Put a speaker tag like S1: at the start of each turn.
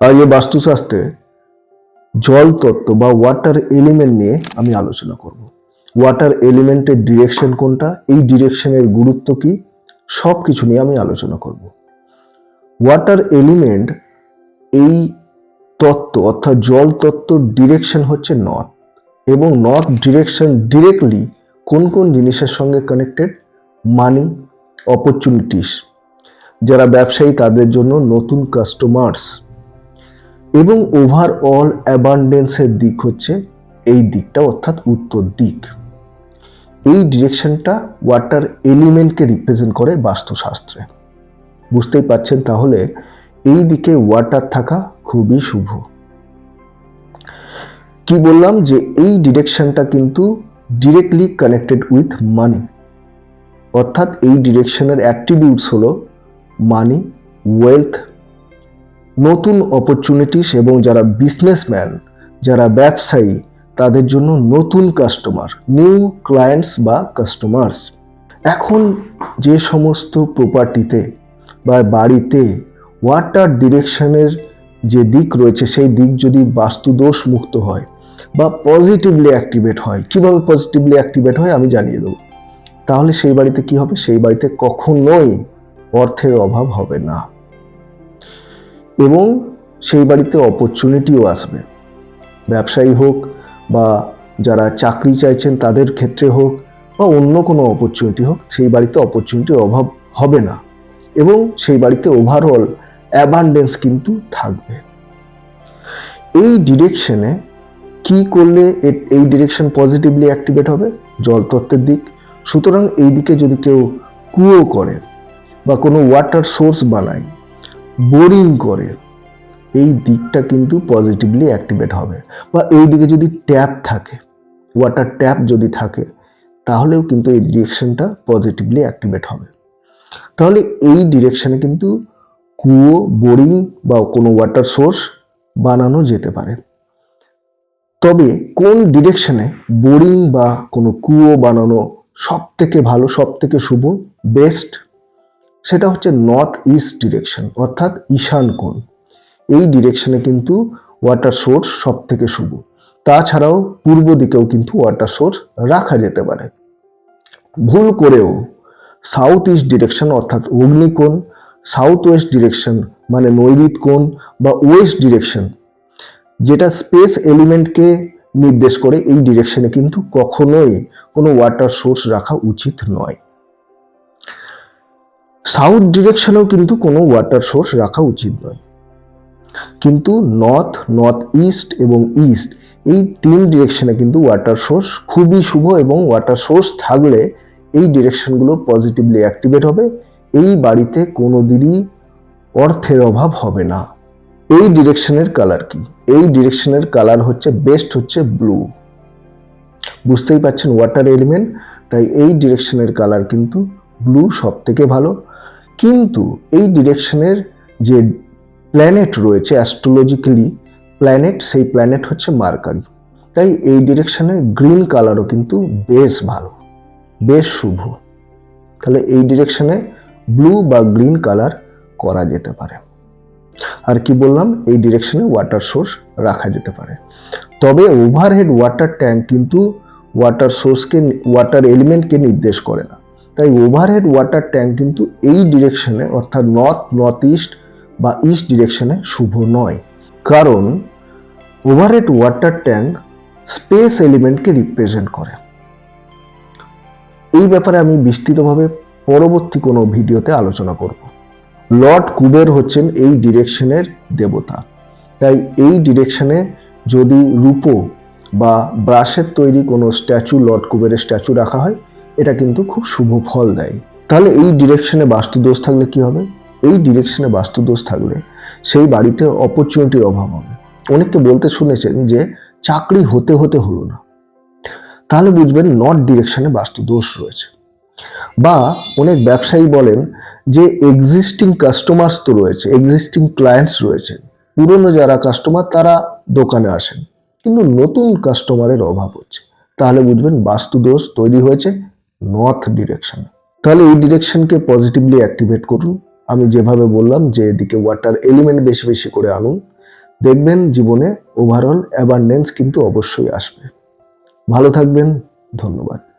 S1: আজ বাস্তুশাস্ত্রে জল তত্ত্ব বা ওয়াটার এলিমেন্ট নিয়ে আমি আলোচনা করব। ওয়াটার এলিমেন্টের ডিরেকশন কোনটা? এই ডিরেকশনের গুরুত্ব কি? সব কিছু নিয়ে আমি আলোচনা করব। ওয়াটার এলিমেন্ট এই তত্ত্ব অর্থাৎ জল তত্ত্বর ডিরেকশন হচ্ছে নর্থ এবং নর্থ ডিরেকশন ডিরেক্টলি কোন কোন জিনিসের সঙ্গে কানেক্টেড মানি অপরচুনিটিস যারা ব্যবসায়ী তাদের জন্য নতুন কাস্টমার্স এবং ওভারঅল অ্যাবান্ডেন্সের দিক হচ্ছে এই দিকটা, অর্থাৎ উত্তর দিক। এই ডিরেকশনটা ওয়াটার এলিমেন্টকে রিপ্রেজেন্ট করে বাস্তুশাস্ত্রে। বুঝতেই পাচ্ছেন তাহলে এই দিকে ওয়াটার থাকা খুবই শুভ। কি বললাম যে এই ডিরেকশনটা কিন্তু ডিরেক্টলি কানেক্টেড উইথ মানি অর্থাৎ এই ডিরেকশনের অ্যাট্রিবিউটস হলো মানি ওয়েলথ নতুন অপরচুনিটিস এবং যারা বিজনেসম্যান যারা ব্যবসায়ী, তাদের জন্য নতুন কাস্টমার নিউ ক্লায়েন্টস বা কাস্টমার্স এখন যে সমস্ত প্রপার্টিতে বা বাড়িতে ওয়াটার ডিরেকশনের যে দিক রয়েছে, সেই দিক যদি বাস্তুদোষ মুক্ত হয় বা পজিটিভলি অ্যাক্টিভেট হয়, কীভাবে পজিটিভলি অ্যাক্টিভেট হয় আমি জানিয়ে দেবো। তাহলে সেই বাড়িতে কি হবে? সেই বাড়িতে কখনোই অর্থের অভাব হবে না। এবং সেই বাড়িতে অপরচুনিটিও আসবে। ব্যবসায়ী হোক বা যারা চাকরি চাইছেন তাদের ক্ষেত্রে হোক বা অন্য কোনো অপরচুনিটি হোক, সেই বাড়িতে অপরচুনিটির অভাব হবে না এবং সেই বাড়িতে ওভারঅল অ্যাবান্ডেন্স কিন্তু থাকবে। এই ডিরেকশনে কি করলে এই ডিরেকশন পজিটিভলি অ্যাক্টিভেট হবে? জলতত্ত্বের দিক। সুতরাং এই দিকে যদি কেউ কুয়ো করে বা কোনো ওয়াটার সোর্স বানায় বোরিং করে, এই দিকটা কিন্তু পজিটিভলি অ্যাক্টিভেট হবে। বা এই দিকে যদি ট্যাপ থাকে ওয়াটার ট্যাপ যদি থাকে, তাহলেও কিন্তু এই ডিরেকশনটা পজিটিভলি অ্যাক্টিভেট হবে। তাহলে এই ডিরেকশনে কিন্তু কুয়ো, বোরিং বা কোনো ওয়াটার সোর্স বানানো যেতে পারে। তবে কোন ডিরেকশনে বোরিং বা কোনো কুয়ো বানানো সব থেকে ভালো সব থেকে শুভ বেস্ট সেটা হচ্ছে নর্থ ইস্ট ডিরেকশন অর্থাৎ ঈশান কোণ। এই ডিরেকশনে কিন্তু ওয়াটার সোর্স সব থেকে শুভ। তাছাড়াও পূর্ব দিকেও কিন্তু ওয়াটার সোর্স রাখা যেতে পারে। ভুল করেও সাউথ ইস্ট ডিরেকশন অর্থাৎ অগ্নিকোণ সাউথ ওয়েস্ট ডিরেকশন মানে নৈরিত কোণ বা ওয়েস্ট ডিরেকশন যেটা স্পেস এলিমেন্টকে নির্দেশ করে, এই ডিরেকশনে কিন্তু কখনোই কোনো ওয়াটার সোর্স রাখা উচিত নয়। সাউথ ডিরেকশনেও কিন্তু কোনো ওয়াটার সোর্স রাখা উচিত নয়। কিন্তু নর্থ নর্থ ইস্ট এবং ইস্ট এই তিন ডিরেকশনে কিন্তু ওয়াটার সোর্স খুবই শুভ এবং ওয়াটার সোর্স থাকলে এই ডিরেকশনগুলো পজিটিভলি অ্যাক্টিভেট হবে। এই বাড়িতে কোনোদিনই অর্থের অভাব হবে না। এই ডিরেকশনের কালার কি? এই ডিরেকশনের কালার হচ্ছে, বেস্ট হচ্ছে ব্লু। বুঝতেই পাচ্ছেন ওয়াটার এলিমেন্ট, তাই এই ডিরেকশনের কালার কিন্তু ব্লু সব থেকে ভালো। কিন্তু এই ডিরেকশনের যে প্ল্যানেট রয়েছে অ্যাস্ট্রোলজিক্যালি প্ল্যানেট সেই প্ল্যানেট হচ্ছে মার্কারি তাই এই ডিরেকশনে গ্রিন কালারও কিন্তু বেশ ভালো, বেশ শুভ। তাহলে এই ডিরেকশনে ব্লু বা গ্রিন কালার করা যেতে পারে। আর কি বললাম? এই ডিরেকশনে ওয়াটার সোর্স রাখা যেতে পারে। তবে ওভারহেড ওয়াটার ট্যাঙ্ক কিন্তু ওয়াটার সোর্সকে ওয়াটার এলিমেন্টকে নির্দেশ করে না। তাই ওভারহেড ওয়াটার ট্যাঙ্ক কিন্তু এই ডিরেকশনে অর্থাৎ নর্থ নর্থ ইস্ট বা ইস্ট ডিরেকশনে শুভ নয়। কারণ ওভারহেড ওয়াটার ট্যাঙ্ক স্পেস এলিমেন্টকে রিপ্রেজেন্ট করে। এই ব্যাপারে আমি বিস্তৃতভাবে পরবর্তী কোনো ভিডিওতে আলোচনা করব। লর্ড কুবের হচ্ছেন এই ডিরেকশনের দেবতা। তাই এই ডিরেকশনে যদি রূপো বা ব্রাশের তৈরি কোনো স্ট্যাচু লর্ড কুবেরের স্ট্যাচু রাখা হয় এটা কিন্তু খুব শুভ ফল দেয়। তাহলে এই ডিরেকশনে বাস্তুদোষ থাকলে কি হবে? এই ডিরেকশনে বাস্তুদোষ থাকলে সেই বাড়িতে অপরচুনিটির অভাব হবে। অনেককে বলতে শুনেছেন যে চাকরি হতে হতে হলো না। তাহলে বুঝবেন নর্থ ডিরেকশনে বাস্তুদোষ রয়েছে। বা অনেক ব্যবসায়ী বলেন যে এক্সিস্টিং কাস্টমার্স তো রয়েছে এক্সিস্টিং ক্লায়েন্টস রয়েছে। পুরনো যারা কাস্টমার তারা দোকানে আসেন। কিন্তু নতুন কাস্টমারের অভাব হচ্ছে। তাহলে বুঝবেন বাস্তুদোষ তৈরি হয়েছে নর্থ ডিরেকশন তাহলে এই ডিরেকশনকে পজিটিভলি অ্যাক্টিভেট করুন। আমি যেভাবে বললাম যে এদিকে ওয়াটার এলিমেন্ট বেশি বেশি করে আনুন। দেখবেন জীবনে ওভারঅল অ্যাবান্ডেন্স কিন্তু অবশ্যই আসবে। ভালো থাকবেন, ধন্যবাদ।